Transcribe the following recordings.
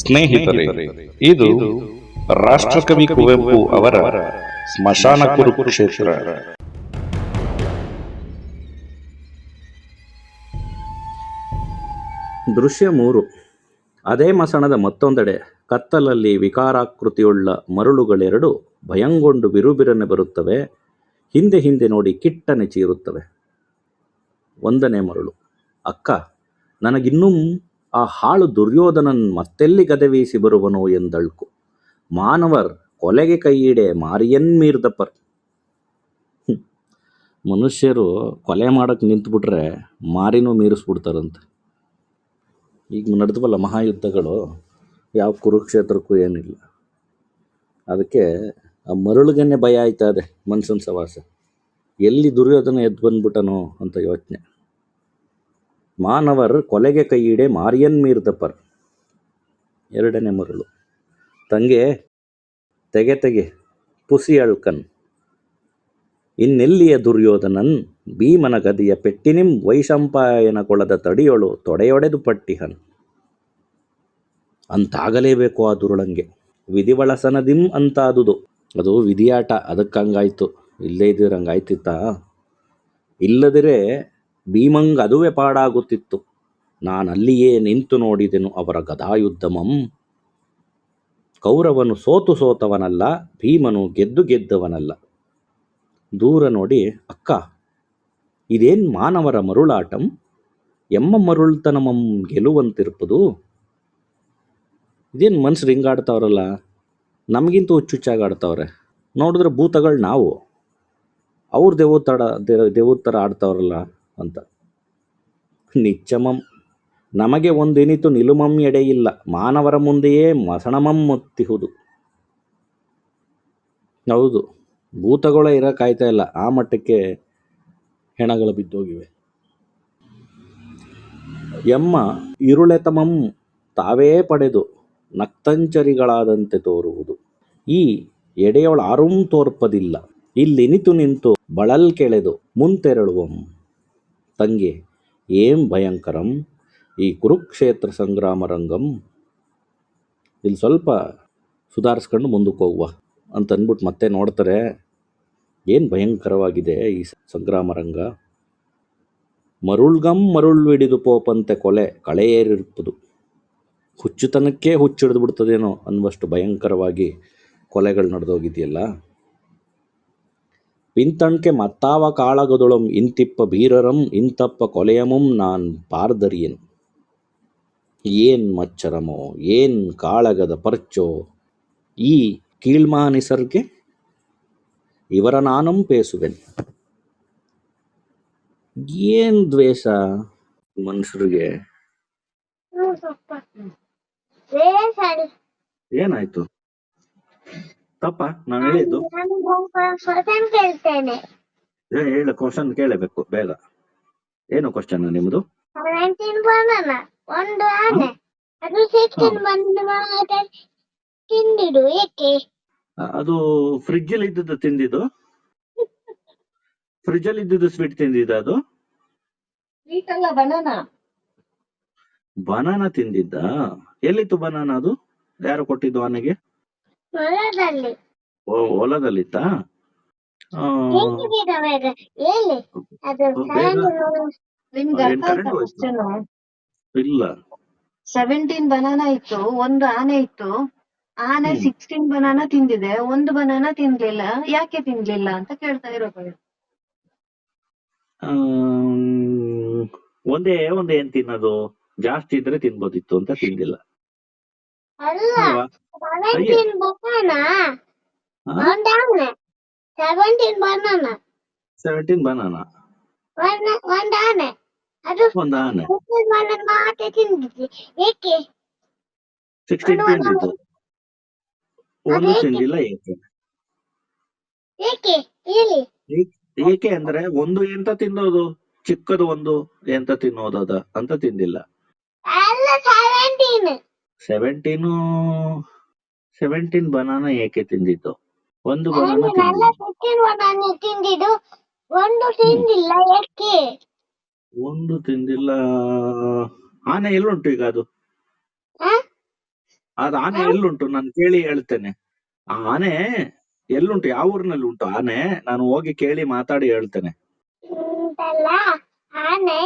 ಸ್ನೇಹಿತರೆ ಇದು ರಾಷ್ಟ್ರಕವಿ ಕುವೆಂಪು ಅವರ ಸ್ಮಶಾನ ಕುರುಕ್ಷೇತ್ರ. ದೃಶ್ಯ ಮೂರು. ಅದೇ ಮಸಣದ ಮತ್ತೊಂದೆಡೆ ಕತ್ತಲಲ್ಲಿ ವಿಕಾರಾಕೃತಿಯುಳ್ಳ ಮರಳುಗಳೆರಡು ಭಯಂಗೊಂಡು ಬಿರುಬಿರನೆ ಬರುತ್ತವೆ ಹಿಂದೆ ಹಿಂದೆ ನೋಡಿ ಕಿಟ್ಟನೆ ಚೀರುತ್ತವೆ. ಒಂದನೇ ಮರಳು ಅಕ್ಕ ನನಗಿನ್ನೂ ಆ ಹಾಳು ದುರ್ಯೋಧನನ್ ಮತ್ತೆಲ್ಲಿ ಗದವೀಸಿ ಬರುವನೋ ಎಂದಳ್ಕು. ಮಾನವರ್ ಕೊಲೆಗೆ ಕೈಯಿಡೆ ಮಾರಿಯನ್ ಮೀರ್ದಪ್ಪರ್. ಮನುಷ್ಯರು ಕೊಲೆ ಮಾಡೋಕ್ಕೆ ನಿಂತುಬಿಟ್ರೆ ಮಾರಿನೂ ಮೀರಿಸ್ಬಿಡ್ತಾರಂತೆ. ಈಗ ನಡೆದವಲ್ಲ ಮಹಾಯುದ್ಧಗಳು, ಯಾವ ಕುರುಕ್ಷೇತ್ರಕ್ಕೂ ಏನಿಲ್ಲ. ಅದಕ್ಕೆ ಆ ಮರಳುಗನ್ನೇ ಭಯ ಆಯ್ತಾ ಅದೇ ಮನ್ಸನ್ ಸವಾಸ. ಎಲ್ಲಿ ದುರ್ಯೋಧನ ಎದ್ದು ಬಂದ್ಬಿಟ್ಟನೋ ಅಂತ ಯೋಚನೆ. ಮಾನವರ್ ಕೊಲೆಗೆ ಕೈಯಿಡೆ ಮಾರಿಯನ್ ಮೀರ್ದಪ್ಪರ್ ಎರಡನೇ ಮರಳು. ತಂಗೆ ತೆಗೆ ತೆಗೆ ಪುಸಿ ಅಳ್ಕನ್. ಇನ್ನೆಲ್ಲಿಯ ದುರ್ಯೋಧನನ್? ಭೀಮನ ಗದಿಯ ಪೆಟ್ಟಿನಿಂ ವೈಶಂಪಾಯನ ಕೊಳದ ತಡಿಯೊಳು ತೊಡೆಯೊಡೆದು ಪಟ್ಟಿಹನ್. ಅಂತಾಗಲೇಬೇಕು ಆ ದುರುಳಂಗೆ. ವಿಧಿವಳಸನದಿಂ ಅಂತಾದುದು. ಅದು ವಿಧಿಯಾಟ ಅದಕ್ಕೆ ಹಂಗಾಯ್ತು ಇಲ್ಲೇ ಹಂಗಾಯ್ತಿತ್ತ ಇಲ್ಲದಿರೇ ಭೀಮಂಗ್ ಅದುವೇ ಪಾಡಾಗುತ್ತಿತ್ತು. ನಾನಲ್ಲಿಯೇ ನಿಂತು ನೋಡಿದೆನು ಅವರ ಗದಾಯುದ್ಧಮಂ. ಕೌರವನು ಸೋತು ಸೋತವನಲ್ಲ, ಭೀಮನು ಗೆದ್ದು ಗೆದ್ದವನಲ್ಲ. ದೂರ ನೋಡಿ, ಅಕ್ಕ, ಇದೇನ್ ಮಾನವರ ಮರುಳಾಟಂ? ಎಮ್ಮ ಮರುಳ್ತನಮಂ ಗೆಲುವಂತಿರ್ಪದು ಇದೇನು ಮನ್ಸು ರಿಂಗಾಡ್ತಾವ್ರಲ್ಲ ನಮಗಿಂತ ಹುಚ್ಚುಚ್ಚಾಗಿ ಆಡ್ತಾವ್ರೆ ನೋಡಿದ್ರೆ ಭೂತಗಳು ನಾವು. ಅವ್ರ ದೇವೋತ್ತರ ದೇವೋತ್ತರ ಆಡ್ತಾವ್ರಲ್ಲ. ಅಂತ. ನಿಚ್ಚಮಂ. ನಮಗೆ ಒಂದೆನಿತು ನಿಲುಮಂ ಎಡೆಯಿಲ್ಲ. ಮಾನವರ ಮುಂದೆಯೇ ಮಸಣಮಂ ಮುತ್ತಿಹುದು ಹೌದು, ಭೂತಗಳೇ ಇರೋಕ್ಕಾಯ್ತಾ ಇಲ್ಲ. ಆ ಮಟ್ಟಕ್ಕೆ ಹೆಣಗಳು ಬಿದ್ದೋಗಿವೆ. ಎಮ್ಮ ಇರುಳೆತಮಂ ತಾವೇ ಪಡೆದು ನಕ್ತಂಚರಿಗಳಾದಂತೆ ತೋರುವುದು. ಈ ಎಡೆಯೊಳ ಆರುಂ ತೋರ್ಪದಿಲ್ಲ. ಇಲ್ಲಿನಿತು ನಿಂತು ಬಳಲ್ ಕೆಳೆದು ಮುಂತೆರಳುವಂ. ತಂಗೆ, ಏಂ ಭಯಂಕರಂ, ಈ ಕುರುಕ್ಷೇತ್ರ ಸಂಗ್ರಾಮ ರಂಗಂ. ಇಲ್ಲಿ ಸ್ವಲ್ಪ ಸುಧಾರಿಸ್ಕೊಂಡು ಮುಂದಕ್ಕೆ ಹೋಗುವ ಅಂತ ಅಂದ್ಬಿಟ್ಟು ಮತ್ತೆ ನೋಡ್ತಾರೆ. ಏನು ಭಯಂಕರವಾಗಿದೆ ಈ ಸಂಗ್ರಾಮ ರಂಗ. ಮರುಳ್ಗಂ ಮರುಳ್ವಿಡಿದು ಪೋಪಂತೆ ಕೊಲೆ ಕಳೆಯೇರಿರ್ಪದು ಹುಚ್ಚುತನಕ್ಕೆ ಹುಚ್ಚಿಡಿದು ಬಿಡ್ತದೇನೋ ಅನ್ನುವಷ್ಟು ಭಯಂಕರವಾಗಿ ಕೊಲೆಗಳು ನಡೆದೋಗಿದೆಯಲ್ಲ. ಪಿಂತಣ್ಕೆ ಮತ್ತಾವ ಕಾಳಗದೊಳಂ ಇಂತಿಪ್ಪ ಬೀರರಂ ಇಂತಪ್ಪ ಕೊಲೆಯಮಂ ನಾನ್ ಪಾರ್ದರಿಯನ್. ಏನ್ ಮಚ್ಚರಮೋ ಏನ್ ಕಾಳಗದ ಪರ್ಚೋ ಈ ಕೀಳ್ಮಾನಿಸರ್ಗೆ ಇವರ ನಾನಂ ಪೇಸುವೆನ್. ಏನ್ ದ್ವೇಷ ಮನುಷ್ಯರಿಗೆ? ಏನಾಯ್ತು? ತಪ್ಪ ನಾನು ಹೇಳಿದ್ದು. ನಾನು ಕ್ವಶನ್ ಕೇಳ್ತೇನೆ ಏ, ಹೇಳು ಕ್ವಶನ್ ಕೇಳಬೇಕು ಬೇಗ. ಏನು ಕ್ವಶನ್ ನಿಮ್ದು? ಬನಾನ ಒಂದು ಆನೆ. ಅದು ಸಿಕ್ಸ್ಟೀನ್ ಬಂದು ಮಾತ್ರ ತಿಂದಿಡು ಏಕೆ? ಅದು ಫ್ರಿಜ್ ಅಲ್ಲಿ ಇದ್ದದ್ದು ತಿಂದಿದ್ದು? ಫ್ರಿಜ್ ಅಲ್ಲಿ ಇದ್ದದ್ದು ಸ್ವೀಟ್ ತಿಂದಿದ್ದ ಅದು? ಸ್ವೀಟ್ ಅಲ್ಲ ಬನಾನಾ ಬನಾನ ತಿಂದಿದ್ದ? ಎಲ್ಲಿತ್ತು ಬನಾನಾ ಅದು? ಯಾರು ಕೊಟ್ಟಿದ್ದು ಆನೆಗೆ? ಹೊಲದಲ್ಲಿ. ಓ ಹೊಲದಲ್ಲಿತ್ತ? ಹೇಗಿದ್ದೀರವಾಗ ಹೇಳಿ. ಅದು ಬೇಗ. ನಿಮ್ಗೆ ಏನ್ ಅರ್ಥ current ಆಯ್ತಾ? ಹೋಯ್ತಾ? ಕ್ವಶನ್ ಇಲ್ಲ. ಸೆವೆಂಟೀನ್ ಬನಾನಾ ಇತ್ತು ಒಂದು ಆನೆ ಇತ್ತು. ಆನೆ ಹ್ಮ್. ಸಿಕ್ಸ್ಟೀನ್ ಬನಾನಾ ತಿಂದಿದೆ ಒಂದು ಬನಾನಾ ತಿನ್ಲಿಲ್ಲ ಯಾಕೆ ತಿನ್ಲಿಲ್ಲ ಅಂತ ಕೇಳ್ತಾ ಇರೋದು ಆಮ್, ಒಂದೇ ಒಂದೇ ಏನ್ ತಿನ್ನೋದು? ಜಾಸ್ತಿ ಇದ್ರೆ ತಿನ್ಬೋದಿತ್ತು ಅಂತ ತಿಂದಿಲ್ಲ. ಅಲ್ಲ. ಅಲ್ವಾ? Seventeen banana? ಹಾ? ಒಂದು ಆನೆ seventeen banana? Seventeen banana? one down. ಅದು ಒಂದು ಆನೆ ಮಾತ್ರ ತಿಂದಿದ್ದೆ. ಏಕೆ? ಸಿಕ್ಸ್ಟೀನ್ ಒಂದು ತಿಂದಿದ್ದು. ಒಂದು ಅದೇಕೆ? ತಿಂದಿಲ್ಲ ಏಕೆ? ಏಕೆ? ಹೇಳಿ. ಏಕೆ ಅಂದ್ರೆ ಒಂದು ಎಂತ ತಿನ್ನೋದು? ಚಿಕ್ಕದು ಒಂದು ಎಂತ ತಿನ್ನೋದದ ಅಂತ ತಿಂದಿಲ್ಲ. ಅಲ್ಲ ಸೆವೆಂಟೀನ್ ಸೆವೆಂಟೀನು ಸೆವೆಂಟೀನ್ ಬನಾನ ಏಕೆ ತಿಂದಿದ್ದು? ಒಂದು ಬನಾನ ತಿಂದಿದ್ದು. ಒಂದು ತಿಂದಿಲ್ಲ ಯಾಕೆ ಒಂದು ತಿಂದಿಲ್ಲ. ಆನೆ ಎಲ್ಲುಂಟು ಈಗ ಅದು? ಆ? ಅದು ಆನೆ ಎಲ್ಲುಂಟು ನಾನು ಕೇಳಿ ಹೇಳ್ತೇನೆ. ಆ ಆನೆ ಎಲ್ಲುಂಟು ಯಾವ ಊರಿನಲ್ಲಿ ಉಂಟು ಆನೆ? ನಾನು ಹೋಗಿ ಕೇಳಿ ಮಾತಾಡಿ ಹೇಳ್ತೇನೆ. ಆನೆ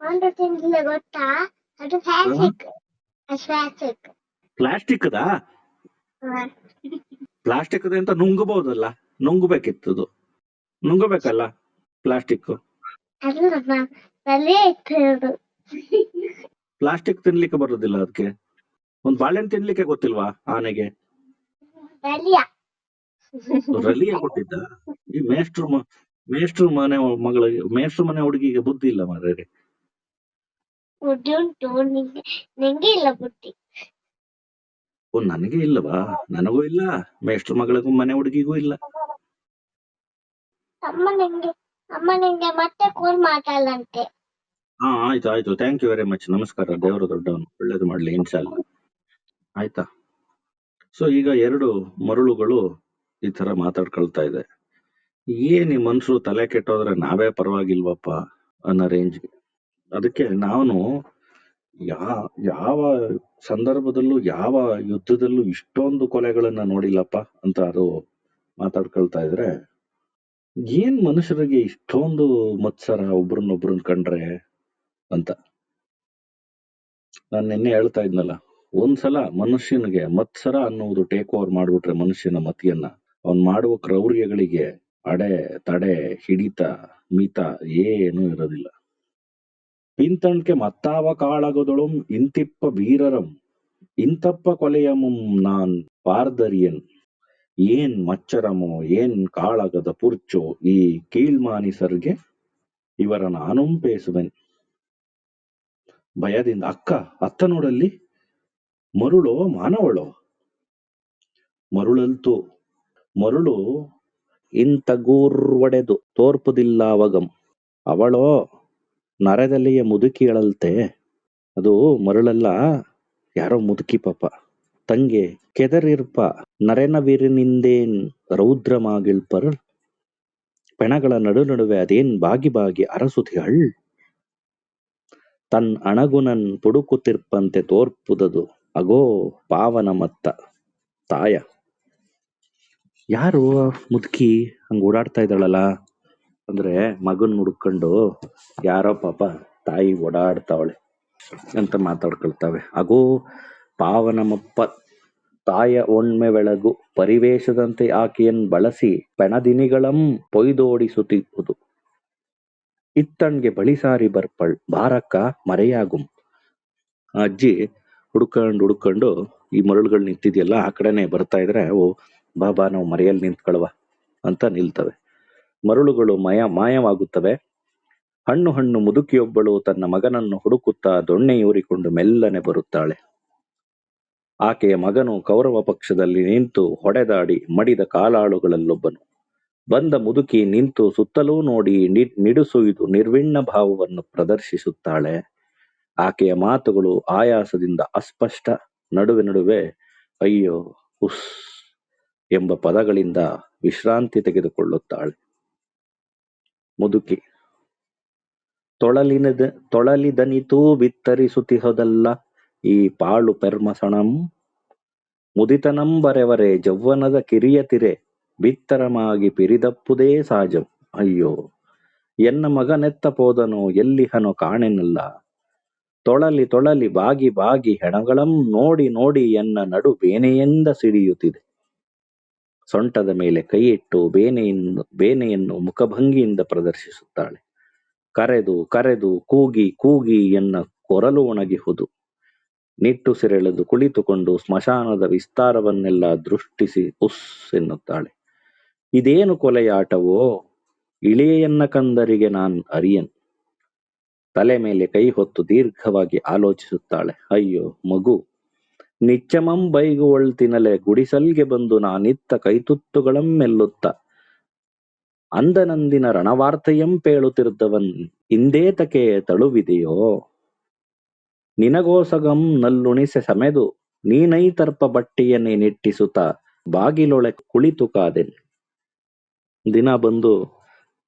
ಒಂದು ತಿಂದಿಲ್ಲ ಗೊತ್ತಾ? ಅದು ಪ್ಲಾಸ್ಟಿಕ್ ಪ್ಲಾಸ್ಟಿಕ್ ಪ್ಲಾಸ್ಟಿಕ್ದಾ ಪ್ಲಾಸ್ಟಿಕ್ ಅಂತ ನುಂಗಬಹುದಲ್ಲ? ಅದು ನುಂಗಬೇಕಲ್ಲ ಪ್ಲಾಸ್ಟಿಕ್ ಪ್ಲಾಸ್ಟಿಕ್ ತಿನ್ಲಿಕ್ಕೆ ಬರುದಿಲ್ಲ ಅದಕ್ಕೆ ಒಂದ್ ಬಾಳೆಹಣ್ಣು ತಿನ್ಲಿಕ್ಕೆ ಗೊತ್ತಿಲ್ವಾ ಆನೆಗೆ? ರಲಿಯ. ಕೊಟ್ಟಿದ್ದ. ಈ ಮೇಷ್ಟ್ರು ಮೇಷ್ಟ್ರ ಮನೆ ಮಗಳಿಗೆ ಮೇಷ್ಟ್ರು ಮನೆ ಹುಡುಗಿಗೆ ಬುದ್ಧಿ ಇಲ್ಲ ಮಾರ್ರೆ. ಬುದ್ಧಿ ಉಂಟು ನಿಂಗೆ ಇಲ್ಲ ಬುದ್ಧಿ. ಓ ನನಗೆ ಇಲ್ಲವಾ? ನನಗೂ ಇಲ್ಲ. ಮೇಷ್ಟ್ರ ಮಗಳಿಗೂ ಮನೆ ಹುಡುಗಿಗೂ ಇಲ್ಲ. ಅಮ್ಮ ನಿಂಗೆ ಅಮ್ಮ ನಿಂಗೆ ಮತ್ತೆ ಕಾಲ್ ಮಾತಾಡಂತೆ ಹಾ ಆಯ್ತು ಆಯ್ತು. ಥ್ಯಾಂಕ್ ಯು ವೆರಿ ಮಚ್ ನಮಸ್ಕಾರ. ದೇವರು ದೊಡ್ಡವನು. ಒಳ್ಳೇದು ಮಾಡ್ಲಿ ಇನ್ಶಾಲ್ಲ ಆಯ್ತಾ? ಸೊ ಈಗ ಎರಡು ಮರುಳುಗಳು ಈ ತರ ಮಾತಾಡ್ಕೊಳ್ತಾ ಇದೆ. ಏನ್ ಈ ಮನುಷ್ಯರು ತಲೆ ಕೆಟ್ಟೋದ್ರೆ ನಾವೇ ಪರವಾಗಿಲ್ವಪ್ಪ ಅನ್ನೋ ರೇಂಜ್ಗೆ ಅದಕ್ಕೆ ನಾನು ಯಾ, ಯಾವ ಸಂದರ್ಭದಲ್ಲೂ, ಯಾವ ಯುದ್ಧದಲ್ಲೂ ಇಷ್ಟೊಂದು ಕೊಲೆಗಳನ್ನ ನೋಡಿಲ್ಲಪ್ಪ ಅಂತ ಅದು ಮಾತಾಡ್ಕೊಳ್ತಾ ಇದ್ರೆ, ಏನ್ ಮನುಷ್ಯರಿಗೆ ಇಷ್ಟೊಂದು ಮತ್ಸರ ಒಬ್ರನ್ನೊಬ್ರನ್ನ ಕಂಡ್ರೆ ಅಂತ? ನಾನು ನಿನ್ನೆ ಹೇಳ್ತಾ ಇದ್ನಲ್ಲ, ಒಂದ್ಸಲ ಮನುಷ್ಯನಿಗೆ ಮತ್ಸರ ಅನ್ನುವುದು ಟೇಕ್ ಓವರ್ ಮಾಡ್ಬಿಟ್ರೆ ಮನುಷ್ಯನ ಮತಿಯನ್ನ, ಅವ್ನ್ ಮಾಡುವ ಕ್ರೌರ್ಯಗಳಿಗೆ ಅಡೆ, ತಡೆ, ಹಿಡಿತ, ಮಿತ ಏನೂ ಇರೋದಿಲ್ಲ. ಪಿಂತಣ್ಕೆ ಮತ್ತಾವ ಕಾಳಗದೊಳಂ ಇಂತಿಪ್ಪ ವೀರರಂ ಇಂತಪ್ಪ ಕೊಲೆಯಮುಂ ನಾನ್ ಪಾರ್ದರಿಯನ್. ಏನ್ ಮಚ್ಚರಮೋ, ಏನ್ ಕಾಳಗದ ಪುರ್ಚೋ ಈ ಕೀಳ್ಮಾನಿಸರ್ಗೆ? ಇವರ ನಾನುಂ ಪೇಸುವೆನ್. ಭಯದಿಂದ, ಅಕ್ಕ ಅತ್ತ ನೋಡಲ್ಲಿ ಮರುಳೋ ಮಾನವಳೋ? ಮರುಳಲ್ತು, ಮರುಳು ಇಂತ ಗೂರ್ವಡೆದು ತೋರ್ಪುದಿಲ್ಲ ಅವಗಂ. ಅವಳೋ ನರದಲ್ಲಿಯ ಮುದುಕಿಗಳಲ್ತೆ ಅದು ಮರಳಲ್ಲ, ಯಾರೋ ಮುದುಕಿ ಪಾಪ. ತಂಗೆ, ಕೆದರಿರ್ಪ, ನರೆನವಿರಿನಿಂದೇನ್ ರೌದ್ರಮಾಗಿಳ್ಪರ್? ಪೆಣಗಳ ನಡು ನಡುವೆ ಅದೇನ್ ಬಾಗಿ ಬಾಗಿ ಅರಸುತಿಹಳ್? ತನ್ ಅಣಗುನನ್ ಪುಡುಕುತಿರ್ಪಂತೆ ತೋರ್ಪುದದು, ಅಗೋ ಪಾವನ ಮತ್ತ, ತಾಯ. ಯಾರು ಮುದುಕಿ ಹಂಗ ಓಡಾಡ್ತಾ ಇದ್ದಾಳಲ್ಲ? ಅಂದ್ರೆ ಮಗನ್ ಹುಡ್ಕೊಂಡು ಯಾರೋ ಪಾಪ ತಾಯಿ ಓಡಾಡ್ತಾವಳೆ ಅಂತ ಮಾತಾಡ್ಕೊಳ್ತಾವೆ. ಪಾವನ ಪಾವನಮಪ್ಪ ತಾಯ ಒಣ್ಮೆ ಬೆಳಗು ಪರಿವೇಶದಂತೆ ಆಕೆಯನ್ನು ಬಳಸಿ ಪೆಣದಿನಿಗಳಂ ಪೊಯ್ದೋಡಿಸುತ್ತಿರುವುದು. ಇತ್ತಣ್ಗೆ ಬಳಿ ಸಾರಿ ಬರ್ಪಳ್ ಬಾರಕ್ಕ ಮರೆಯಾಗುಂ. ಅಜ್ಜಿ ಹುಡ್ಕೊಂಡು ಹುಡ್ಕೊಂಡು ಈ ಮರಳುಗಳು ನಿಂತಿದೆಯಲ್ಲ, ಆ ಕಡೆನೆ ಬರ್ತಾ ಇದ್ರೆ ಅವು ಬಾ ಬಾ, ನಾವು ಮರೆಯಲ್ಲಿ ನಿಂತ್ಕೊಳ್ವ ಅಂತ ನಿಲ್ತವೆ. ಮರಳುಗಳು ಮಯ, ಮಾಯವಾಗುತ್ತವೆ. ಹಣ್ಣು ಹಣ್ಣು ಮುದುಕಿಯೊಬ್ಬಳು ತನ್ನ ಮಗನನ್ನು ಹುಡುಕುತ್ತಾ ದೊಣ್ಣೆಯೂರಿಕೊಂಡು ಮೆಲ್ಲನೆ ಬರುತ್ತಾಳೆ. ಆಕೆಯ ಮಗನು ಕೌರವ ಪಕ್ಷದಲ್ಲಿ ನಿಂತು ಹೊಡೆದಾಡಿ ಮಡಿದ ಕಾಲಾಳುಗಳಲ್ಲೊಬ್ಬನು. ಬಂದ ಮುದುಕಿ ನಿಂತು ಸುತ್ತಲೂ ನೋಡಿ ನಿಡುಸುಯ್ದು ನಿರ್ವಿಣ್ಣ ಭಾವವನ್ನು ಪ್ರದರ್ಶಿಸುತ್ತಾಳೆ. ಆಕೆಯ ಮಾತುಗಳು ಆಯಾಸದಿಂದ ಅಸ್ಪಷ್ಟ, ನಡುವೆ ನಡುವೆ ಅಯ್ಯೋ ಉಸ್ ಎಂಬ ಪದಗಳಿಂದ ವಿಶ್ರಾಂತಿ ತೆಗೆದುಕೊಳ್ಳುತ್ತಾಳೆ. ಮುದುಕಿ. ತೊಳಲಿನದ, ತೊಳಲಿದನಿತೂ ಬಿತ್ತರಿಸುತ್ತಿಹೋದಲ್ಲ, ಈ ಪಾಳು ಪೆರ್ಮಸಣಂ. ಮುದಿತನಂಬರೆವರೆ ಜವ್ವನದ ಕಿರಿಯತಿರೆ ಬಿತ್ತರಮಾಗಿ ಪಿರಿದಪ್ಪುದೇ ಸಾಜಂ. ಅಯ್ಯೋ, ಎನ್ನ ಮಗನೆತ್ತ ಪೋದನೋ, ಎಲ್ಲಿಹನೋ ಕಾಣೆನಲ್ಲ. ತೊಳಲಿ ತೊಳಲಿ ಬಾಗಿ ಬಾಗಿ ಹೆಣಗಳಂ, ನೋಡಿ ನೋಡಿ ಎನ್ನ ನಡು ಬೇನೆಯಿಂದ ಸಿಡಿಯುತ್ತಿದೆ. ಸೊಂಟದ ಮೇಲೆ ಕೈಯಿಟ್ಟು ಬೇನೆಯನ್ನು ಬೇನೆಯನ್ನು ಮುಖಭಂಗಿಯಿಂದ ಪ್ರದರ್ಶಿಸುತ್ತಾಳೆ. ಕರೆದು ಕರೆದು, ಕೂಗಿ ಕೂಗಿ ಎನ್ನ ಕೊರಲು ಒಣಗಿಹುದು. ನಿಟ್ಟುಸಿರೆಳೆದು ಕುಳಿತುಕೊಂಡು ಸ್ಮಶಾನದ ವಿಸ್ತಾರವನ್ನೆಲ್ಲ ದೃಷ್ಟಿಸಿ ಉಸ್ ಎನ್ನುತ್ತಾಳೆ. ಇದೇನು ಕೊಲೆಯಾಟವೋ? ಇಳಿಯನ್ನ ಕಂದರಿಗೆ ನಾನ್ ಅರಿಯನ್. ತಲೆ ಮೇಲೆ ಕೈ ಹೊತ್ತು ದೀರ್ಘವಾಗಿ ಆಲೋಚಿಸುತ್ತಾಳೆ. ಅಯ್ಯೋ, ಮಗು. ನಿಚ್ಚಮಂ ಬೈಗುವಳ್ ತಿನಲೆ ಗುಡಿಸಲ್ಗೆ ಬಂದು ನಾನಿತ್ತ ಕೈತುತ್ತುಗಳಮ್ಮೆಲ್ಲುತ್ತ ಅಂದನಂದಿನ ರಣವಾರ್ತೆಯಂ ಪೇಳುತ್ತಿರ್ದವನ್ ಇಂದೇತಕೆ ತಳುವಿದೆಯೋ? ನಿನಗೋಸಗಂ ನಲ್ಲುಣಿಸೆ ಸಮೆದು, ನೀನೈತರ್ಪ ಬಟ್ಟೆಯನ್ನೇ ನಿಟ್ಟಿಸುತ್ತ ಬಾಗಿಲೊಳೆ ಕುಳಿತು ಕಾದೆನ್. ದಿನ ಬಂದು,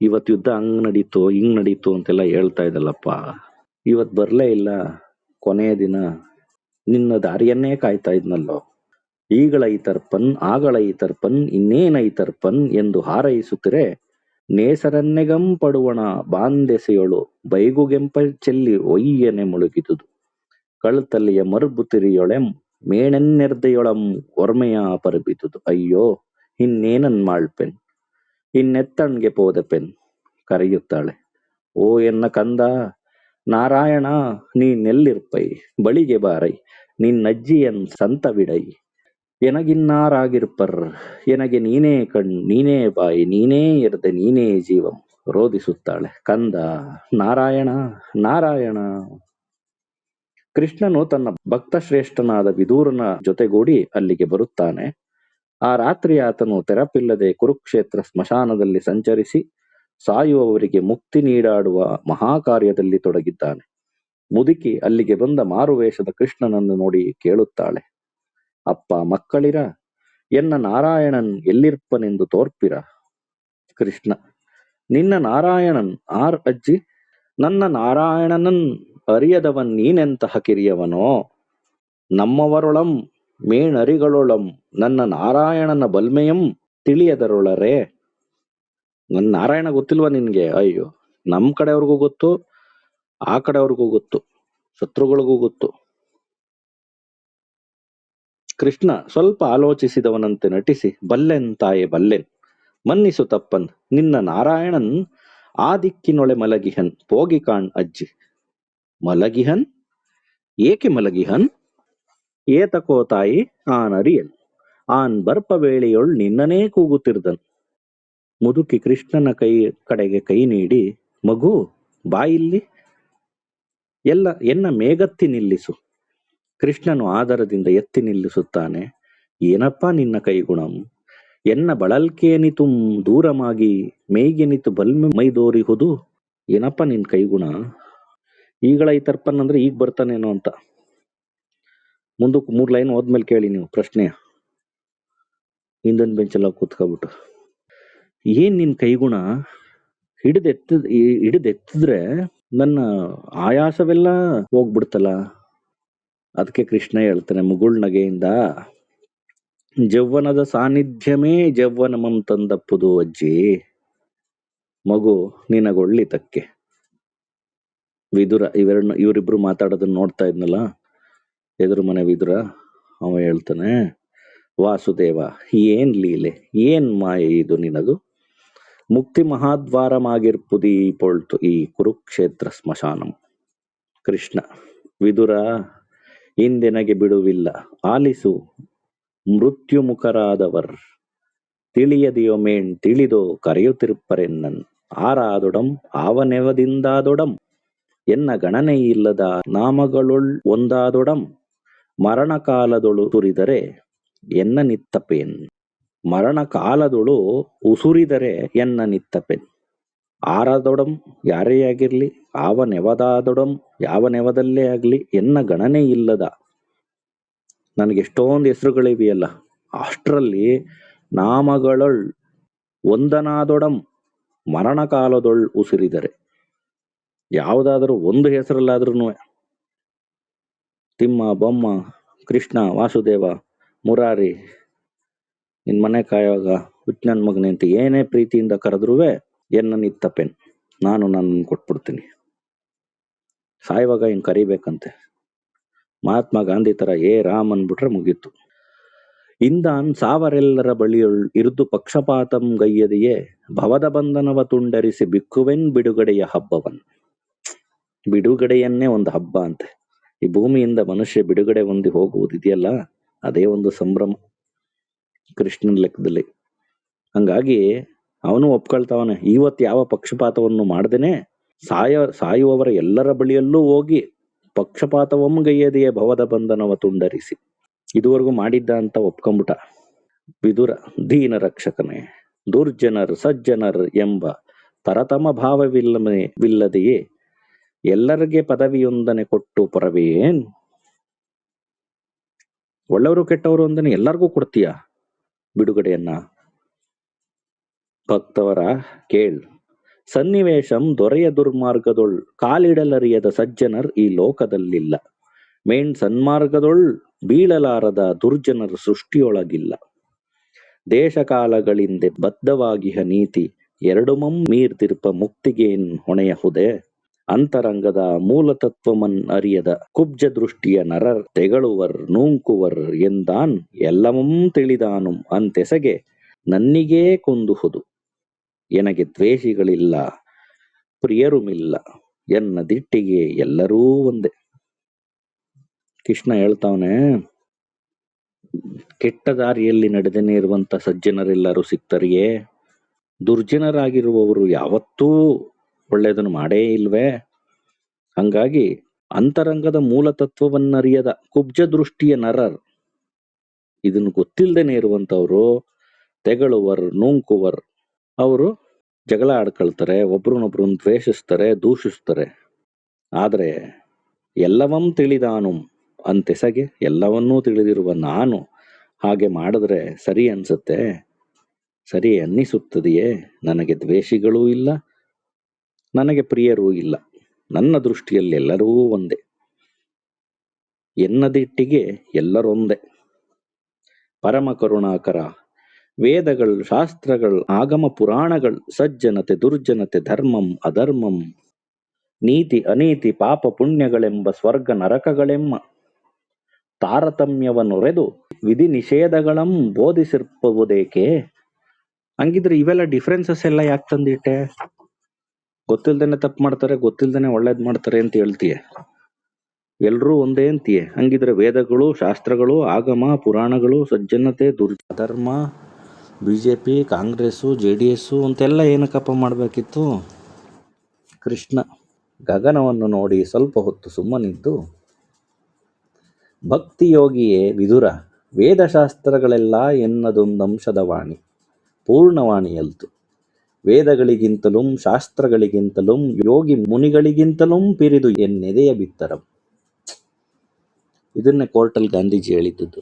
ಇವತ್ ಯುದ್ಧ ಹಂಗ್ ನಡೀತು, ಹಿಂಗ್ ನಡೀತು ಅಂತೆಲ್ಲ ಹೇಳ್ತಾ ಇದ್ದಲ್ಲಪ್ಪ. ಇವತ್ ಬರ್ಲೇ ಇಲ್ಲ, ಕೊನೆಯ ದಿನ. ನಿನ್ನ ದಾರಿಯನ್ನೇ ಕಾಯ್ತಾ ಇದ್ನಲ್ಲೋ. ಈಗಳೈತರ್ಪನ್ ಆಗಳೈತರ್ಪನ್ ಇನ್ನೇನೈತರ್ಪನ್ ಎಂದು ಹಾರೈಸುತ್ತಿರೆ, ನೇಸರನ್ನೆಗಂ ಪಡುವಣ ಬಾಂದೆಸೆಯೊಳು ಬೈಗುಗೆಂಪ ಚೆಲ್ಲಿ ಒಯ್ಯನೆ ಮುಳುಗಿದುದು. ಕಳ್ತಲಿಯ ಮರುಬು ತಿರಿಯೊಳೆಂ ಮೇಣೆನ್ನೆರ್ದೆಯೊಳಂ ಒರ್ಮೆಯ ಪರಬಿದುದು. ಅಯ್ಯೋ, ಇನ್ನೇನನ್ ಮಾಳ್ಪೆನ್? ಇನ್ನೆತ್ತಣ್ಗೆ ಪೋದೆಪೆನ್? ಕರೆಯುತ್ತಾಳೆ. ಓ ಎನ್ನ ಕಂದ ನಾರಾಯಣ ನೀನೆಲ್ಲಿರ್ಪೈ ಬಳಿಗೆ ಬಾರೈ, ನಿನ್ನಜ್ಜಿಯನ್ ಸಂತವಿಡೈ. ಎನಗಿನ್ನಾರಾಗಿರ್ಪರ್, ಎನಗೆ ನೀನೇ ಕಣ್, ನೀನೇ ಬಾಯಿ, ನೀನೇ ಎರ್ದೆ ನೀನೇ ಜೀವಂ ರೋಧಿಸುತ್ತಾಳೆ. ಕಂದ, ನಾರಾಯಣ ನಾರಾಯಣ. ಕೃಷ್ಣನು ತನ್ನ ಭಕ್ತ ಶ್ರೇಷ್ಠನಾದ ವಿದೂರನ ಜೊತೆಗೂಡಿ ಅಲ್ಲಿಗೆ ಬರುತ್ತಾನೆ. ಆ ರಾತ್ರಿ ಆತನು ತೆರಪಿಲ್ಲದೆ ಕುರುಕ್ಷೇತ್ರ ಸ್ಮಶಾನದಲ್ಲಿ ಸಂಚರಿಸಿ ಸಾಯುವವರಿಗೆ ಮುಕ್ತಿ ನೀಡಾಡುವ ಮಹಾಕಾರ್ಯದಲ್ಲಿ ತೊಡಗಿದ್ದಾನೆ. ಮುದುಕಿ ಅಲ್ಲಿಗೆ ಬಂದ ಮಾರುವೇಷದ ಕೃಷ್ಣನನ್ನು ನೋಡಿ ಕೇಳುತ್ತಾಳೆ, ಅಪ್ಪ ಮಕ್ಕಳಿರ, ಎನ್ನ ನಾರಾಯಣನ್ ಎಲ್ಲಿರ್ಪನೆಂದು ತೋರ್ಪಿರ? ಕೃಷ್ಣ, ನಿನ್ನ ನಾರಾಯಣನ್ ಆರ್ ಅಜ್ಜಿ? ನನ್ನ ನಾರಾಯಣನನ್ ಅರಿಯದವನ್ ನೀನೆಂತಹ ಕಿರಿಯವನೋ? ನಮ್ಮವರೊಳಂ ಮೇಣರಿಗಳೊಳಂ ನನ್ನ ನಾರಾಯಣನ ಬಲ್ಮೆಯಂ ತಿಳಿಯದರೊಳರೆ? ನನ್ನ ನಾರಾಯಣ ಗೊತ್ತಿಲ್ವಾ ನಿನ್ಗೆ? ಅಯ್ಯೋ, ನಮ್ ಕಡೆಯವ್ರಿಗೂ ಗೊತ್ತು, ಆ ಕಡೆಯವ್ರಿಗೂ ಗೊತ್ತು, ಶತ್ರುಗಳಿಗೂ ಗೊತ್ತು. ಕೃಷ್ಣ, ಸ್ವಲ್ಪ ಆಲೋಚಿಸಿದವನಂತೆ ನಟಿಸಿ, ಬಲ್ಲೆನ್ ತಾಯೆ, ಬಲ್ಲೆನ್. ಮನ್ನಿಸು ತಪ್ಪನ್, ನಿನ್ನ ನಾರಾಯಣನ್ ಆ ದಿಕ್ಕಿನೊಳೆ ಮಲಗಿಹನ್ ಪೋಗಿ ಕಾಣ್ ಅಜ್ಜಿ. ಮಲಗಿಹನ್? ಏಕೆ ಮಲಗಿಹನ್? ಏತಕೋ ತಾಯಿ, ಆನ್ ಅರಿಯನ್ ಆನ್ ಬರ್ಪ ವೇಳೆಯೊಳ್ ನಿನ್ನನೇ ಕೂಗುತ್ತಿರ್ದನ್. ಮುದುಕಿ ಕೃಷ್ಣನ ಕೈ, ಕಡೆಗೆ ಕೈ ನೀಡಿ, ಮಗು ಬಾಯಿಲ್ಲಿ ಎಲ್ಲ, ಎನ್ನ ಮೇಗತ್ತಿ ನಿಲ್ಲಿಸು. ಕೃಷ್ಣನು ಆದರದಿಂದ ಎತ್ತಿ ನಿಲ್ಲಿಸುತ್ತಾನೆ. ಏನಪ್ಪಾ ನಿನ್ನ ಕೈಗುಣಂ? ಎನ್ನ ಬಳಲ್ಕೇನಿತು ದೂರಮಾಗಿ ಮೇಗೆನಿತು ಬಲ್ಮೆ ಮೈದೋರಿಹುದು ಏನಪ್ಪ ನಿನ್ ಕೈಗುಣ? ಈಗಳೈತರ್ಪನ್ ಅಂದ್ರೆ ಈಗ ಬರ್ತಾನೇನೋ ಅಂತ. ಮುಂದಕ್ಕೆ ಮೂರ್ ಲೈನ್ ಹೋದ್ಮೇಲೆ ಕೇಳಿ ನೀವು ಪ್ರಶ್ನೆ. ಹಿಂದಿನ ಬೆಂಚಲ್ಲ ಕೂತ್ಕೊಬಿಟ್ಟು. ಏನ್ ನಿನ್ ಕೈಗುಣ? ಹಿಡಿದೆತ್ತ, ಹಿಡಿದೆತ್ತಿದ್ರೆ ನನ್ನ ಆಯಾಸವೆಲ್ಲ ಹೋಗ್ಬಿಡ್ತಲ್ಲ. ಅದಕ್ಕೆ ಕೃಷ್ಣ ಹೇಳ್ತಾನೆ, ಮುಗುಳ್ ನಗೆಯಿಂದ ಜವ್ವನದ ಸಾನ್ನಿಧ್ಯವೇ ಜವ್ವನಮಂ ತಂದಪ್ಪುದು ಅಜ್ಜಿ. ಮಗು ನಿನಗೊಳ್ಳಿತಕ್ಕೆ. ವಿದುರ ಇವೆರಡು ಇವರಿಬ್ರು ಮಾತಾಡೋದನ್ನ ನೋಡ್ತಾ ಇದ್ನಲ್ಲ? ಎದುರು ಮನೆ ವಿದುರ, ಅವ ಹೇಳ್ತಾನೆ, ವಾಸುದೇವ, ಏನ್ ಲೀಲೆ? ಏನ್ ಮಾಯೆ ಇದು ನಿನದು? ಮುಕ್ತಿ ಮಹಾದ್ವಾರಮಾಗಿರ್ಪುದಿ ಪೊಳ್ತು ಈ ಕುರುಕ್ಷೇತ್ರ ಸ್ಮಶಾನಂ. ಕೃಷ್ಣ, ವಿದುರ, ಇಂದಿನಗೆ ಬಿಡುವಿಲ್ಲ. ಆಲಿಸು, ಮೃತ್ಯುಮುಖರಾದವರ್. ತಿಳಿಯದಿಯೋ ಮೇಣ್ ತಿಳಿದೋ ಕರೆಯುತ್ತಿರುಪ್ಪರೆನ್ನನ್. ಆರಾದೊಡಂ, ಆವನೆವದಿಂದಾದೊಡಂ. ಎನ್ನ ಗಣನೆ ಇಲ್ಲದ ನಾಮಗಳೊಳ್ ಒಂದಾದೊಡಂ. ಮರಣಕಾಲದೊಳು ತುರಿದರೆ ಎನ್ನ ನಿತ್ತಪೇನ್. ಮರಣ ಕಾಲದೊಳು ಉಸುರಿದರೆ ಎನ್ನ ನಿತ್ತಪೆನ್? ಆರದೊಡಂ ಯಾರೇ ಆಗಿರ್ಲಿ ಆವ ನೆವದಾದೊಡಂ, ಯಾವ ನೆವದಲ್ಲೇ ಆಗ್ಲಿ, ಎನ್ನ ಗಣನೆ ಇಲ್ಲದ? ನನಗೆ ಎಷ್ಟೊಂದು ಹೆಸರುಗಳಿವೆಯಲ್ಲ, ಅಷ್ಟರಲ್ಲಿ ನಾಮಗಳೊಳ್ ಒಂದನಾದೊಡಂ ಮರಣ ಕಾಲದೊಳ್ ಉಸಿರಿದರೆ. ಯಾವುದಾದರೂ ಒಂದು ಹೆಸರಲ್ಲಾದ್ರೂ ತಿಮ್ಮ, ಬೊಮ್ಮ, ಕೃಷ್ಣ, ವಾಸುದೇವ, ಮುರಾರಿ ನಿನ್ ಮನೆ ಕಾಯುವಾಗ ಬಿಟ್ಟು ನನ್ನ ಮಗನೇ ಅಂತ ಏನೇ ಪ್ರೀತಿಯಿಂದ ಕರೆದ್ರೂ ಎನ್ನ ನಿತ್ತ ಪೆನ್ ನಾನು ನನ್ನ ಕೊಟ್ಬಿಡ್ತೀನಿ. ಸಾಯುವಾಗ ಹಿಂಗ್ ಕರಿಬೇಕಂತೆ. ಮಹಾತ್ಮ ಗಾಂಧಿ ತರ ಏ ರಾಮ್ ಅನ್ಬಿಟ್ರೆ ಮುಗೀತು. ಇಂದಾನ್ ಸಾವರೆಲ್ಲರ ಬಳಿಯ ಇರ್ದು ಪಕ್ಷಪಾತಂ ಗೈಯದೆಯೇ ಭವದ ಬಂಧನವ ತುಂಡರಿಸಿ ಬಿಕ್ಕುವೆನ್ ಬಿಡುಗಡೆಯ ಹಬ್ಬವನ್. ಬಿಡುಗಡೆಯನ್ನೇ ಒಂದು ಹಬ್ಬ ಅಂತೆ. ಈ ಭೂಮಿಯಿಂದ ಮನುಷ್ಯ ಬಿಡುಗಡೆ ಹೊಂದಿ ಹೋಗುವುದಿದೆಯಲ್ಲ, ಅದೇ ಒಂದು ಸಂಭ್ರಮ. ಕೃಷ್ಣನ ಲೆಕ್ಕದಲ್ಲಿ. ಹಂಗಾಗಿ ಅವನು ಒಪ್ಕೊಳ್ತಾವನೆ ಇವತ್ ಯಾವ ಪಕ್ಷಪಾತವನ್ನು ಮಾಡದೇನೆ? ಸಾಯ, ಸಾಯುವವರ ಎಲ್ಲರ ಬಳಿಯಲ್ಲೂ ಹೋಗಿ ಪಕ್ಷಪಾತವಮ್ಮಗೈಯದೆಯೇ ಭವದ ಬಂಧನವ ತುಂಡರಿಸಿ. ಇದುವರೆಗೂ ಮಾಡಿದ್ದ ಅಂತ ಒಪ್ಕೊಂಬಿಟ ವಿದುರ, ದೀನ ರಕ್ಷಕನೇ, ದುರ್ಜನರ್, ಸಜ್ಜನರ್ ಎಂಬ ತರತಮ ಭಾವವಿಲ್ಲವಿಲ್ಲದೆಯೇ ಎಲ್ಲರಿಗೆ ಪದವಿಯೊಂದನೆ ಕೊಟ್ಟು ಪರವೇನ್? ಒಳ್ಳೆಯವರು ಕೆಟ್ಟವರು ಒಂದನೆ ಎಲ್ಲರಿಗೂ ಕೊಡ್ತೀಯ? ಬಿಡುಗಡೆಯನ್ನ. ಭಕ್ತವರ ಕೇಳ್. ಸನ್ನಿವೇಶಂ ದೊರೆಯ ದುರ್ಮಾರ್ಗದೊಳ್ ಕಾಲಿಡಲರಿಯದ ಸಜ್ಜನರ್ ಈ ಲೋಕದಲ್ಲಿಲ್ಲ. ಮೇಣ್ ಸನ್ಮಾರ್ಗದೊಳ್ ಬೀಳಲಾರದ ದುರ್ಜನರ ಸೃಷ್ಟಿಯೊಳಗಿಲ್ಲ. ದೇಶಕಾಲಗಳಿಂದೆ ಬದ್ಧವಾಗಿಹ ನೀತಿ ಎರಡು ಮಂ ಮೀರ್ತಿರ್ಪ ಮುಕ್ತಿಗೇನ್ ಹೊಣೆಯಹುದೆ ಅಂತರಂಗದ ಮೂಲತತ್ವಮನ್ ಅರಿಯದ ಕುಬ್ಜ ದೃಷ್ಟಿಯ ನರರ್ ತೆಗಳುವರ್ ನೂಂಕುವರ್ ಎಂದಾನ್ ಎಲ್ಲವಂ ತಿಳಿದಾನು ಅಂತೆಸಗೆ ನನ್ನಿಗೇ ಕುಂದುಹುದು. ಎನಗೆ ದ್ವೇಷಿಗಳಿಲ್ಲ, ಪ್ರಿಯರುಮಿಲ್ಲ ಎನ್ನ ದಿಟ್ಟಿಗೆ ಎಲ್ಲರೂ ಒಂದೇ. ಕೃಷ್ಣ ಹೇಳ್ತಾವನೆ, ಕೆಟ್ಟ ದಾರಿಯಲ್ಲಿ ನಡೆದೇನೆ ಇರುವಂತ ಸಜ್ಜನರೆಲ್ಲರೂ ಸಿಗ್ತರಿಯೇ ದುರ್ಜನರಾಗಿರುವವರು ಯಾವತ್ತೂ ಒಳ್ಳೆಯದನ್ನು ಮಾಡೇ ಇಲ್ವೇ? ಹಂಗಾಗಿ ಅಂತರಂಗದ ಮೂಲ ತತ್ವವನ್ನರಿಯದ ಕುಬ್ಜ ದೃಷ್ಟಿಯ ನರರ್. ಇದನ್ನು ಗೊತ್ತಿಲ್ಲದೇನೆ ಇರುವಂತವ್ರು ತೆಗಳುವರ್, ನೂಂಕುವರ್. ಅವರು ಜಗಳ ಆಡ್ಕೊಳ್ತಾರೆ, ಒಬ್ರನ್ನೊಬ್ರನ್ನ ದ್ವೇಷಿಸ್ತಾರೆ, ದೂಷಿಸ್ತಾರೆ. ಆದರೆ ಎಲ್ಲವಂ ತಿಳಿದಾನು ಅಂತೆಸಗೆ ಎಲ್ಲವನ್ನೂ ತಿಳಿದಿರುವ ನಾನು ಹಾಗೆ ಮಾಡಿದ್ರೆ ಸರಿ ಅನ್ಸುತ್ತೆ? ಸರಿ ಅನ್ನಿಸುತ್ತದೆಯೇ? ನನಗೆ ದ್ವೇಷಿಗಳೂ ಇಲ್ಲ. ನನಗೆ ಪ್ರಿಯರೂ ಇಲ್ಲ. ನನ್ನ ದೃಷ್ಟಿಯಲ್ಲಿ ಎಲ್ಲರೂ ಒಂದೇ. ಎನ್ನದಿಟ್ಟಿಗೆ ಎಲ್ಲರೊಂದೇ. ಪರಮ ಕರುಣಾಕರ, ವೇದಗಳು, ಶಾಸ್ತ್ರಗಳು, ಆಗಮ ಪುರಾಣಗಳು, ಸಜ್ಜನತೆ, ದುರ್ಜನತೆ, ಧರ್ಮಂ, ಅಧರ್ಮಂ, ನೀತಿ, ಅನೀತಿ, ಪಾಪ ಪುಣ್ಯಗಳೆಂಬ ಸ್ವರ್ಗ ನರಕಗಳೆಂಬ ತಾರತಮ್ಯವನ್ನುರೆದು ವಿಧಿ ನಿಷೇಧಗಳಂ ಬೋಧಿಸಿರ್ಪುವುದೇಕೆ? ಹಂಗಿದ್ರೆ ಇವೆಲ್ಲ ಡಿಫ್ರೆನ್ಸಸ್ ಎಲ್ಲ ಯಾಕೆ ತಂದಿಟ್ಟೆ? ಗೊತ್ತಿಲ್ದೇನೆ ತಪ್ಪು ಮಾಡ್ತಾರೆ, ಗೊತ್ತಿಲ್ದೇನೆ ಒಳ್ಳೇದ್ ಮಾಡ್ತಾರೆ ಅಂತ ಹೇಳ್ತೀಯ? ಎಲ್ರೂ ಒಂದೇ ಅಂತೀಯ? ಹಂಗಿದ್ರೆ ವೇದಗಳು, ಶಾಸ್ತ್ರಗಳು, ಆಗಮ, ಪುರಾಣಗಳು, ಸಜ್ಜನತೆ, ದುರ್, ಧರ್ಮ B J P Congress, J D S ಅಂತೆಲ್ಲ ಏನಕ್ಕಪ್ಪ ಮಾಡಬೇಕಿತ್ತು? ಕೃಷ್ಣ ಗಗನವನ್ನು ನೋಡಿ ಸ್ವಲ್ಪ ಹೊತ್ತು ಸುಮ್ಮನಿದ್ದು ಭಕ್ತಿಯೋಗಿಯೇ ವಿದುರ, ವೇದಶಾಸ್ತ್ರಗಳೆಲ್ಲ ಎನ್ನದೊಂದಂಶದ ವಾಣಿ, ಪೂರ್ಣವಾಣಿಯಲ್ತು. ವೇದಗಳಿಗಿಂತಲೂ ಶಾಸ್ತ್ರಗಳಿಗಿಂತಲೂ ಯೋಗಿ ಮುನಿಗಳಿಗಿಂತಲೂ ಪಿರಿದು ಎನ್ನೆದೆಯ ಬಿತ್ತರ. ಇದನ್ನೇ ಕೋರ್ಟಲ್ಲಿ ಗಾಂಧೀಜಿ ಹೇಳಿದ್ದದ್ದು.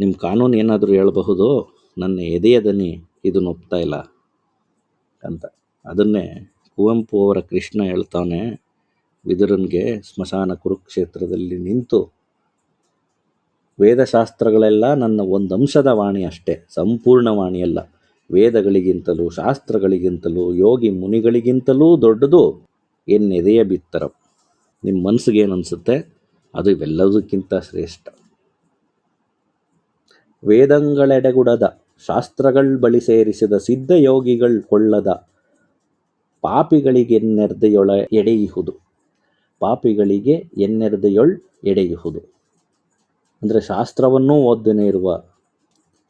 ನಿಮ್ಮ ಕಾನೂನು ಏನಾದರೂ ಹೇಳಬಹುದು? ನನ್ನ ಎದೆಯ ದನಿ ಇದನ್ನ ಒಪ್ತಾ ಇಲ್ಲ ಅಂತ. ಅದನ್ನೇ ಕುವೆಂಪು ಅವರ ಕೃಷ್ಣ ಹೇಳ್ತಾನೆ, ವಿದುರನ್ಗೆ ಸ್ಮಶಾನ ಕುರುಕ್ಷೇತ್ರದಲ್ಲಿ ನಿಂತು. ವೇದಶಾಸ್ತ್ರಗಳೆಲ್ಲ ನನ್ನ ಒಂದು ಅಂಶದ ವಾಣಿ ಅಷ್ಟೇ, ಸಂಪೂರ್ಣ ವಾಣಿಯಲ್ಲ ವೇದಗಳಿಗಿಂತಲೂ, ಶಾಸ್ತ್ರಗಳಿಗಿಂತಲೂ, ಯೋಗಿ ಮುನಿಗಳಿಗಿಂತಲೂ ದೊಡ್ಡದು ಎನ್ನೆದೆಯ ಬಿತ್ತರ. ನಿಮ್ಮ ಮನಸ್ಸಿಗೆ ಏನು ಅನಿಸುತ್ತೆ? ಅದು ಇವೆಲ್ಲದಕ್ಕಿಂತ ಶ್ರೇಷ್ಠ. ವೇದಂಗಳೆಡೆಗುಡದ, ಶಾಸ್ತ್ರಗಳ್ ಬಳಿ ಸೇರಿಸಿದ ಸಿದ್ಧ ಯೋಗಿಗಳ್ ಕೊಳ್ಳದ ಪಾಪಿಗಳಿಗೆ ಪಾಪಿಗಳಿಗೆನ್ನೆರ್ದೆಯೊಳ ಎಡೆಯುವುದು ಪಾಪಿಗಳಿಗೆ ಎನ್ನೆರ್ದೆಯೊಳ್ ಎಡೆಯುವುದು ಅಂದರೆ ಶಾಸ್ತ್ರವನ್ನೂ ಓದ್ದನೇ ಇರುವ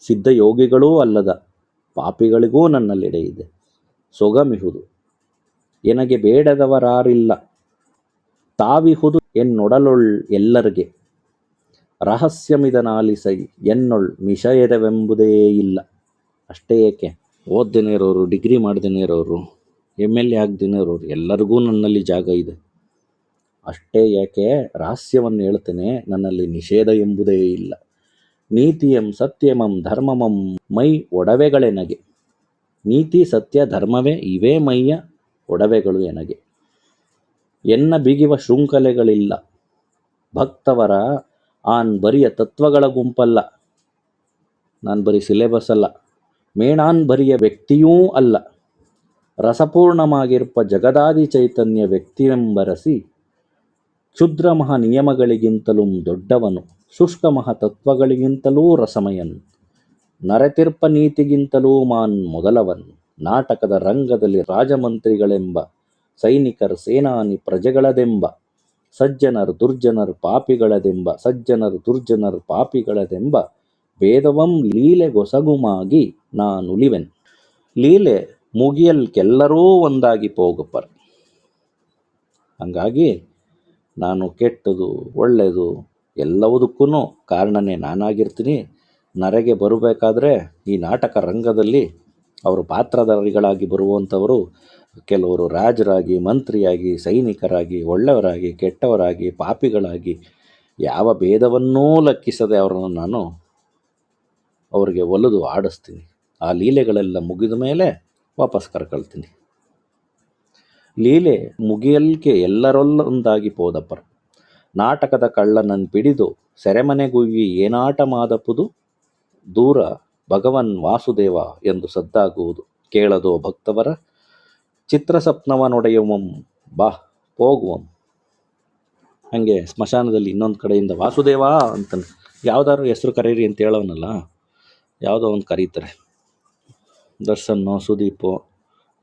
ಸಿದ್ಧ ಯೋಗಿಗಳೂ ಅಲ್ಲದ ಪಾಪಿಗಳಿಗೂ ನನ್ನಲ್ಲಿಡೆ ಇದೆ ಸೊಗಮಿಹುದು. ಎನಗೆ ಬೇಡದವರಾರಿಲ್ಲ. ತಾವಿಹುದು ಎನ್ನೊಡಲೊಳ್ ಎಲ್ಲರಿಗೆ. ರಹಸ್ಯಮಿದನಾಲಿಸೈ ಎನ್ನೊಳ್ ಮಿಷಯದವೆಂಬುದೇ ಇಲ್ಲ. ಅಷ್ಟೇ ಏಕೆ? ಓದ್ದೇನೆ ಇರೋರು ಡಿಗ್ರಿ ಮಾಡ್ದೇನೆ ಇರೋರು ಎಂ ಎಲ್ ಎ ಆಗ್ದೇನೆ ಇರೋರು ಎಲ್ಲರಿಗೂ ನನ್ನಲ್ಲಿ ಜಾಗ ಇದೆ. ಅಷ್ಟೇ ಯಾಕೆ ರಹಸ್ಯವನ್ನು ಹೇಳ್ತೇನೆ, ನನ್ನಲ್ಲಿ ನಿಷೇಧ ಎಂಬುದೇ ಇಲ್ಲ. ನೀತಿಯಂ ಸತ್ಯಮಂ ಧರ್ಮಮಂ ಮೈ ಒಡವೆಗಳೆನಗೆ ನೀತಿ ಸತ್ಯ ಧರ್ಮವೇ ಇವೇ ಮೈಯ ಒಡವೆಗಳು ಎನಗೆ. ಎನ್ನ ಬಿಗಿವ ಶೃಂಖಲೆಗಳಿಲ್ಲ. ಭಕ್ತವರ ಆನ್ ಬರಿಯ ತತ್ವಗಳ ಗುಂಪಲ್ಲ. ನಾನು ಬರೀ ಸಿಲೆಬಸ್ ಅಲ್ಲ. ಮೇಣಾನ್ ಬರಿಯ ವ್ಯಕ್ತಿಯೂ ಅಲ್ಲ. ರಸಪೂರ್ಣವಾಗಿರ್ಪ ಜಗದಾದಿ ಚೈತನ್ಯ ವ್ಯಕ್ತಿಯೆಂಬರಸಿ ಕ್ಷುದ್ರ ಮಹಾ ನಿಯಮಗಳಿಗಿಂತಲೂ ದೊಡ್ಡವನು. ಶುಷ್ಕ ಮಹತತ್ವಗಳಿಗಿಂತಲೂ ತತ್ವಗಳಿಗಿಂತಲೂ ನರತಿರ್ಪ ನೀತಿಗಿಂತಲೂ ಮಾನ್ ಮೊದಲವನ್. ನಾಟಕದ ರಂಗದಲ್ಲಿ ರಾಜಮಂತ್ರಿಗಳೆಂಬ, ಸೈನಿಕರ ಸೇನಾನಿ ಪ್ರಜೆಗಳದೆಂಬ, ಸಜ್ಜನರು ದುರ್ಜನರು ಪಾಪಿಗಳದೆಂಬ, ಸಜ್ಜನರು ದುರ್ಜನರು ಪಾಪಿಗಳದೆಂಬ ಭೇದವಂ ಲೀಲೆ ಗೊಸಗುಮಾಗಿ ನಾನುಲಿವೆನ್. ಲೀಲೆ ಮುಗಿಯಲ್ಕೆಲ್ಲರೂ ಒಂದಾಗಿ ಹೋಗಪ್ಪರ್ ಹಂಗಾಗಿ ನಾನು ಕೆಟ್ಟದು, ಒಳ್ಳೆಯದು ಎಲ್ಲವುದಕ್ಕೂ ಕಾರಣನೇ ನಾನಾಗಿರ್ತೀನಿ. ನರೆಗೆ ಬರಬೇಕಾದ್ರೆ ಈ ನಾಟಕ ರಂಗದಲ್ಲಿ ಅವರು ಪಾತ್ರಧಾರಿಗಳಾಗಿ ಬರುವಂಥವರು ಕೆಲವರು ರಾಜರಾಗಿ, ಮಂತ್ರಿಯಾಗಿ, ಸೈನಿಕರಾಗಿ, ಒಳ್ಳೆಯವರಾಗಿ, ಕೆಟ್ಟವರಾಗಿ, ಪಾಪಿಗಳಾಗಿ ಯಾವ ಭೇದವನ್ನೂ ಲೆಕ್ಕಿಸದೆ ಅವರನ್ನು ನಾನು ಅವರಿಗೆ ಒಲಿದು ಆಡಿಸ್ತೀನಿ. ಆ ಲೀಲೆಗಳೆಲ್ಲ ಮುಗಿದ ಮೇಲೆ ವಾಪಸ್ ಕರ್ಕೊಳ್ತೀನಿ. ಲೀಲೆ ಮುಗಿಯಲ್ಕೆ ಎಲ್ಲರಲ್ಲೊಂದಾಗಿ ಪೋದಪ್ಪರ್. ನಾಟಕದ ಕಳ್ಳನನ್ ಪಿಡಿದು ಸೆರೆಮನೆಗುಯ್ಯಿ ಏನಾಟ ಮಾದಪುದು ದೂರ ಭಗವನ್ ವಾಸುದೇವ ಎಂದು ಸದ್ದಾಗುವುದು. ಕೇಳದೋ ಭಕ್ತವರ ಚಿತ್ರಸಪ್ನವನೊಡೆಯುವಂ, ಬಾ ಹೋಗುವಂ ಹಾಗೆ ಸ್ಮಶಾನದಲ್ಲಿ ಇನ್ನೊಂದು ಕಡೆಯಿಂದ ವಾಸುದೇವ ಅಂತ ಯಾವ್ದಾದ್ರು ಹೆಸರು ಕರೀರಿ ಅಂತ ಹೇಳೋನಲ್ಲ ಯಾವುದೋ ಒಂದು ಕರೀತಾರೆ. ದರ್ಶನ್ನೋ, ಸುದೀಪೋ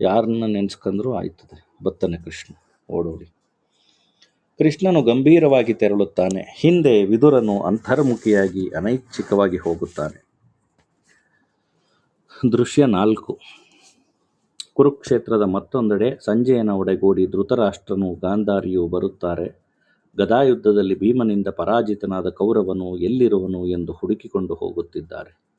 ಯಾರನ್ನ ನೆನೆಸ್ಕೊಂಡ್ರೂ ಆಯ್ತದೆ. ಬತ್ತನೆ ಕೃಷ್ಣ, ಓಡೋಡಿ. ಕೃಷ್ಣನು ಗಂಭೀರವಾಗಿ ತೆರಳುತ್ತಾನೆ. ಹಿಂದೆ ವಿದುರನು ಅಂತರ್ಮುಖಿಯಾಗಿ ಅನೈಚ್ಛಿಕವಾಗಿ ಹೋಗುತ್ತಾನೆ. ದೃಶ್ಯ ನಾಲ್ಕು. ಕುರುಕ್ಷೇತ್ರದ ಮತ್ತೊಂದೆಡೆ ಸಂಜಯನ ಒಡೆಗೂಡಿ ಧೃತರಾಷ್ಟ್ರನು ಗಾಂಧಾರಿಯು ಬರುತ್ತಾರೆ. ಗದಾಯುದ್ಧದಲ್ಲಿ ಭೀಮನಿಂದ ಪರಾಜಿತನಾದ ಕೌರವನು ಎಲ್ಲಿರುವನು ಎಂದು ಹುಡುಕಿಕೊಂಡು ಹೋಗುತ್ತಿದ್ದಾರೆ.